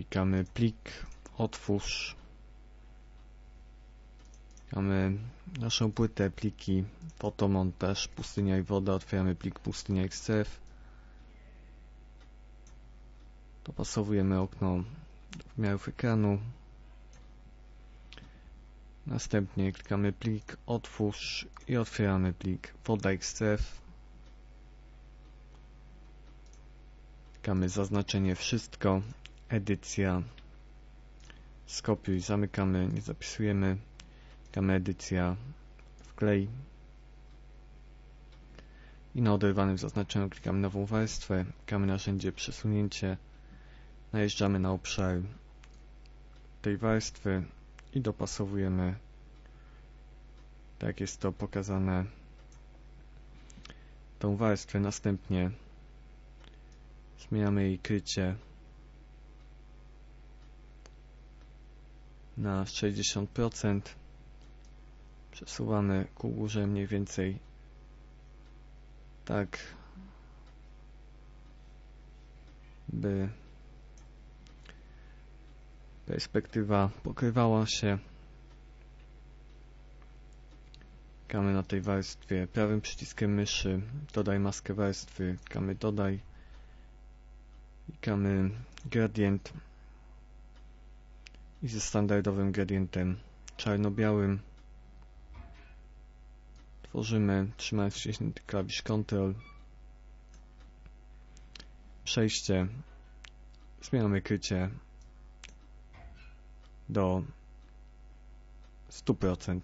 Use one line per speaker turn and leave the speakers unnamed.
Klikamy plik, otwórz. Mamy naszą płytę, pliki, fotomontaż, pustynia i woda. Otwieramy plik pustynia XCF. Dopasowujemy okno wymiarów ekranu. Następnie klikamy plik, otwórz i otwieramy plik woda XCF. Klikamy zaznaczenie wszystko, edycja, skopiuj, zamykamy, nie zapisujemy. Klikamy edycja, wklej. I na oderwanym zaznaczeniu klikamy nową warstwę, klikamy narzędzie przesunięcie, najeżdżamy na obszar tej warstwy i dopasowujemy. Tak jest to pokazane. Tą warstwę następnie zmieniamy jej krycie na 60% przesuwamy ku górze mniej więcej. Tak by perspektywa pokrywała się. Klikamy na tej warstwie. Prawym przyciskiem myszy. Dodaj maskę warstwy. Klikamy dodaj. Klikamy gradient i ze standardowym gradientem czarno-białym. Tworzymy trzymając wciśnięty klawisz Ctrl. Przejście. Zmieniamy krycie do 100%